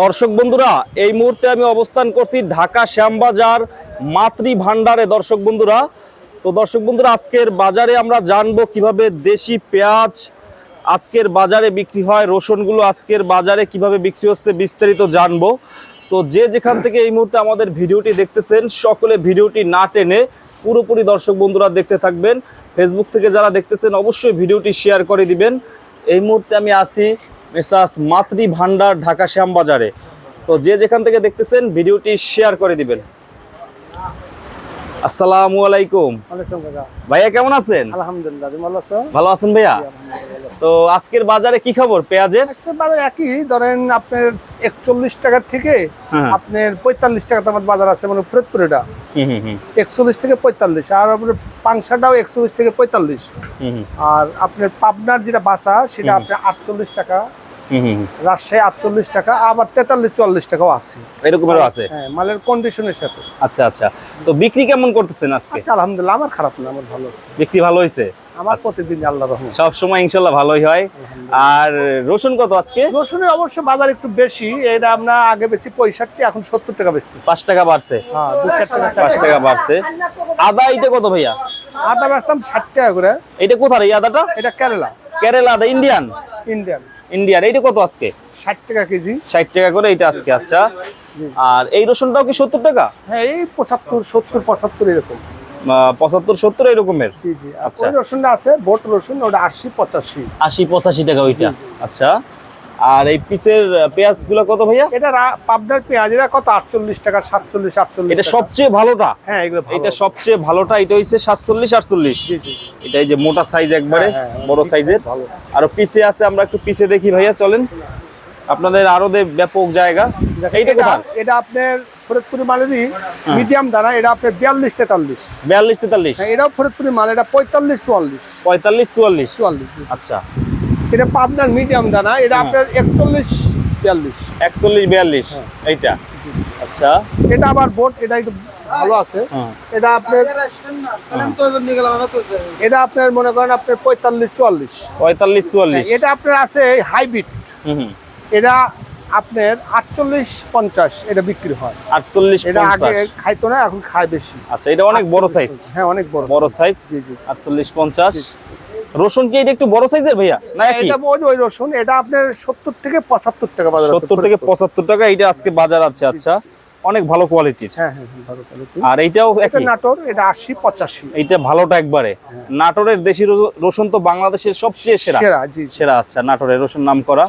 দর্শক বন্ধুরা, এই মুহূর্তে আমি অবস্থান করছি ঢাকা শ্যামবাজার মাতৃ ভান্ডারে দর্শক বন্ধুরা, তো দর্শক বন্ধুরা, আজকের বাজারে আমরা জানব কীভাবে দেশি পেঁয়াজ আজকের বাজারে বিক্রি হয়, রসুনগুলো আজকের বাজারে কীভাবে বিক্রি হচ্ছে বিস্তারিত জানব। তো যে যেখান থেকে এই মুহূর্তে আমাদের ভিডিওটি দেখতেছেন, সকলে ভিডিওটি না টেনে পুরোপুরি দর্শক বন্ধুরা দেখতে থাকবেন। ফেসবুক থেকে যারা দেখতেছেন, অবশ্যই ভিডিওটি শেয়ার করে দিবেন। এই মুহূর্তে আমি আসি মেসাস মাতৃ ভান্ডার ঢাকা শ্যামবাজারে। তো যে যেখান থেকে দেখতেছেন ভিডিওটি শেয়ার করে দিবেন। আসসালামু আলাইকুম। ভাইয়া কেমন আছেন? আলহামদুলিল্লাহ ভালো আছো? ভালো আছেন ভাইয়া? তো আজকের বাজারে কি খবর? পেঁয়াজের? বাজার একই ধরেন আপনার একচল্লিশ টাকা থেকে হ্যাঁ। আপনার পঁয়তাল্লিশ টাকা তোমার বাজার আছে মানে ফরিদপুরেটা একচল্লিশ থেকে পঁয়তাল্লিশ আর আপনার পাংশাটাও একচল্লিশ থেকে পঁয়তাল্লিশ। আর আপনার পাবনার যেটা বাসা সেটা আপনার আটচল্লিশ টাকা। রাজশাহী আটচল্লিশ টাকা আবার তেতাল্লিশ চুয়াল্লিশ টাকাও আছে। এরকমেরও আছে? হ্যাঁ মালের কন্ডিশনের সাথে। আচ্ছা আচ্ছা। তো বিক্রি কেমন করতেছেন আজকে? আচ্ছা আলহামদুলিল্লাহ আমার খারাপ না আমার ভালো আছে। বিক্রি ভালো হয়েছে আমার প্রতিদিন আল্লাহ রহমান সব সময় ইনশাল্লাহ ভালোই হয়। আর রসুন কত আজকে? রসুনের অবশ্য বাজার একটু বেশি এটা আমরা আগে বেশি পঁয়ষট্টি এখন সত্তর টাকা পাঁচ টাকা বাড়ছে? হ্যাঁ দু চার টাকা পাঁচ টাকা বাড়ছে। আদা এটা কত ভাইয়া? আদা বেচতাম ষাট টাকা করে। এটা কোথায় এই আদাটা? এটা কেরালা। কেরালা আদা ইন্ডিয়ান? ইন্ডিয়ান। ইন্ডিয়ান এইটা কত আজকে? ষাট টাকা কেজি। ষাট টাকা করে এইটা আজকে আচ্ছা। আর এই রসুনটাও কি সত্তর টাকা? হ্যাঁ এই পঁচাত্তর সত্তর পঁচাত্তর এরকম। আহ, পঁচাত্তর সত্তর এরকমের? জি জি। আচ্ছা। রসুনটা আছে বোট রসুন ওটা আশি পঁচাশি। আশি পঁচাশি টাকা ওইটা। আচ্ছা। আর এই পিসের পেঁয়াজগুলো কত ভাইয়া? এটা পাবনার পেঁয়াজ এটা কত? আটচল্লিশ টাকা সাতচল্লিশ আটচল্লিশ এটা সবচেয়ে ভালোটা? হ্যাঁ এগুলো এটা সবচেয়ে ভালোটা এটা হচ্ছে সাতচল্লিশ আটচল্লিশ। এটা এই যে মোটা সাইজ একবারে হ্যাঁ, হ্যাঁ, বড় সাইজের। আরও পিছে আছে আমরা একটু পিছে দেখি ভাইয়া চলেন। আপনাদের আরও ব্যাপক জায়গা। এটা এটা আপনার ফরিদপুরি মালেরই মিডিয়াম দানা এটা আপনার বিয়াল্লিশ তেতাল্লিশ। বিয়াল্লিশ তেতাল্লিশ। হ্যাঁ এটাও ফরিদপুরি মাল এটা পঁয়তাল্লিশ চুয়াল্লিশ। পঁয়তাল্লিশ চুয়াল্লিশ। চুয়াল্লিশ আচ্ছা। এটা পাবনার মিডিয়াম দানা এটা আপনার একচল্লিশ বিয়াল্লিশ। একচল্লিশ বিয়াল্লিশ এইটা? আচ্ছা। এটা আবার বোট এটা একটু ভালো আছে। হ্যাঁ। এটা আপনার এটা আপনার মনে করেন আপনার পঁয়তাল্লিশ চুয়াল্লিশ। পঁয়তাল্লিশ চুয়াল্লিশ। এটা আপনার আছে হাইব্রিড। এটা আপনার আটচল্লিশ পঞ্চাশ এটা বিক্রি হয়। আটচল্লিশ এটা আগে খাইতো না এখন খায় বেশি। আচ্ছা এটা অনেক বড় সাইজ হ্যাঁ অনেক বড় বড় সাইজ জি জি আটচল্লিশ পঞ্চাশ। রসুন কি এটা একটু বড় সাইজের ভাইয়া? না এটা ওই ওই রসুন এটা আপনার সত্তর থেকে পঁচাত্তর টাকা বাজার আছে সত্তর থেকে পঁচাত্তর টাকা এটা আজকে বাজার আছে আচ্ছা। অনেক ভালো কোয়ালিটির হ্যাঁ হ্যাঁ হ্যাঁ, ভালো কোয়ালিটি আর এটাও একটা নাটোর এটা 80 85 এটা ভালোটা একবারে। নাটোরের দেশি রসুন তো বাংলাদেশের সবচেয়ে সেরা। সেরা জি। সেরা আচ্ছা নাটোরের রসুন নাম করা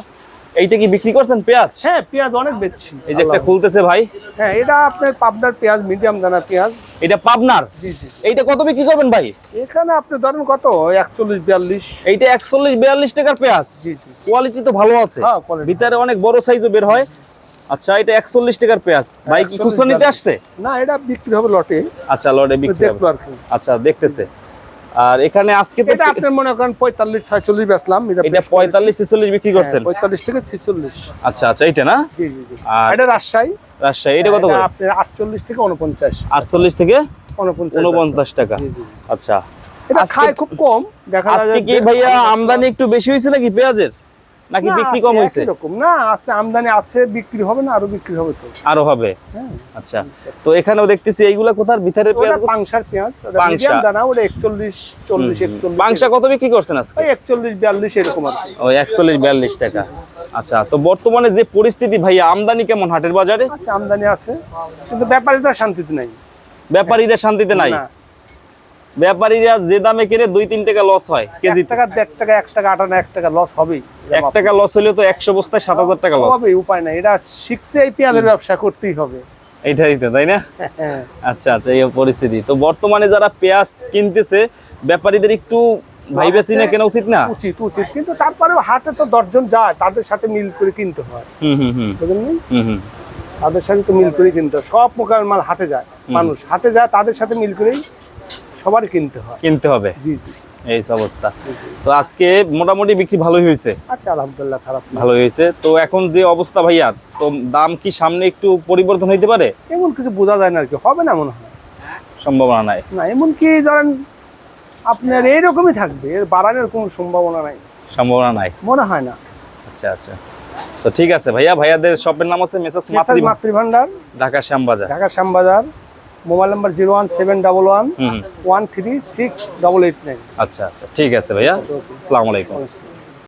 এইটা কি বিক্রি করছেন পেঁয়াজ? হ্যাঁ পেঁয়াজ অনেক বেচছি। এই যে একটা খুলতেছে ভাই। হ্যাঁ এটা আপনার পাবনার পেঁয়াজ মিডিয়াম দানা পেঁয়াজ। এটা পাবনার? জি জি। এইটা কত বিক্রি করবেন ভাই? এখানে আপনি ধরেন কত? একচল্লিশ বিয়াল্লিশ। এইটা একচল্লিশ বিয়াল্লিশ টাকার পেঁয়াজ। জি জি। কোয়ালিটি তো ভালো আছে। হ্যাঁ, ভিতরে অনেক বড় সাইজও বের হয়। আচ্ছা এটা একচল্লিশ টাকার পেঁয়াজ। ভাই কি 41 খুচরো নিতে আসছে? না এটা বিক্রি হবে লটে। আচ্ছা লটে বিক্রি হবে। আচ্ছা দেখতেছে। আর এখানে আজকে তো এটা আপনি মনে করেন পঁয়তাল্লিশ ছয়চল্লিশ বেচলাম এটা বেশ- পঁয়তাল্লিশ ছেচল্লিশ বিক্রি হ্যাঁ, করছেন? পঁয়তাল্লিশ থেকে ছেচল্লিশ। আচ্ছা আচ্ছা এটা না? জি জি জি। আর- এটা রাজশাহী। রাজশাহী এটা কত করে? আপনি 48 থেকে উনপঞ্চাশ। আটচল্লিশ থেকে উনপঞ্চাশ উনপঞ্চাশ টাকা। জি, জি। আচ্ছা। এটা খায় খুব কম দেখা যায় আজকে কি ভাইয়া আমদানি একটু বেশি হইছে নাকি পেঁয়াজের? নাকি বিক্রি কম হয়েছে একই রকম। না আছে আমদানি আছে বিক্রি হবে না আরও বিক্রি হবে তো। আরও হবে? হ্যাঁ। আচ্ছা। তো এখানেও দেখতেছি এইগুলা কোথার? ভিতরের ওটা পেঁয়াজ পাংশার পেঁয়াজ পাংশা। মিডিয়াম দানা ওটা একচল্লিশ চল্লিশ একচল্লিশ। বাংশা কত বিক্রি করছেন আজকে? ওই একচল্লিশ বিয়াল্লিশ এরকম আর ওই একচল্লিশ বিয়াল্লিশ টাকা। আচ্ছা তো বর্তমানে যে পরিস্থিতি ভাইয়া আমদানি কেমন হাটের বাজারে? আছে আমদানি আছে কিন্তু ব্যাপারীটা শান্তিতে নাই। ব্যাপারীরা শান্তিতে নাই। ব্যাপারীরা যে দামে কিনে দুই তিন টাকা লস হয় কেজি এক টাকা দেড় টাকা এক টাকা আটানা এক টাকা লস হবেই। এক টাকা লস হলে তো একশো বস্তায় সাত হাজার টাকা লস হবে উপায় নাই। এটা শিখছে এই পেঁয়াজের ব্যবসা করতেই হবে। এইটাই তো তাই না? হ্যাঁ। আচ্ছা আচ্ছা এই পরিস্থিতি। তো বর্তমানে যারা পেঁয়াজ কিনতেছে ব্যাপারীদের একটু ভাইবে চিনে কেনা উচিত না? উচিত উচিত। কিন্তু তারপরেও হাটে তো দশজন যায় তাদের সাথে মিল করে কিনতে হয়। হুম হুম হুম। হুম হুম। তাদের সাথে তো মিল করে কিনতে হয়। সব প্রকার মাল হাটে যায় মানুষ। হাটে যায় তাদের সাথে মিল করেই সবারই কিনতে হয়। কিনতে হবে। জি জি। এই অবস্থা। তো আজকে মোটামুটি বিক্রি ভালোই হয়েছে। আচ্ছা আলহামদুলিল্লাহ খারাপ ভালোই হয়েছে। তো এখন যে অবস্থা ভাইয়া তো দাম কি সামনে একটু পরিবর্তন হইতে পারে? এমন কিছু বোঝা যায় না আর কি। হবে না মনে হয়? সম্ভাবনা নাই। না এমন কি ধরেন আপনার এইরকমই থাকবে। এর বাড়ানোর কোনো সম্ভাবনা নাই। সম্ভাবনা নাই। মনে হয় না। আচ্ছা আচ্ছা। তো ঠিক আছে ভাইয়া ভাইয়াদের শপের নাম আছে মেসাস মাতৃ Matribhandar. Dhaka Shyambazar. Dhaka Shyambazar. Mobile number zero one seven double one one three six double eight nine. আচ্ছা আচ্ছা। ঠিক আছে ভাইয়া। আসসালামু আলাইকুম।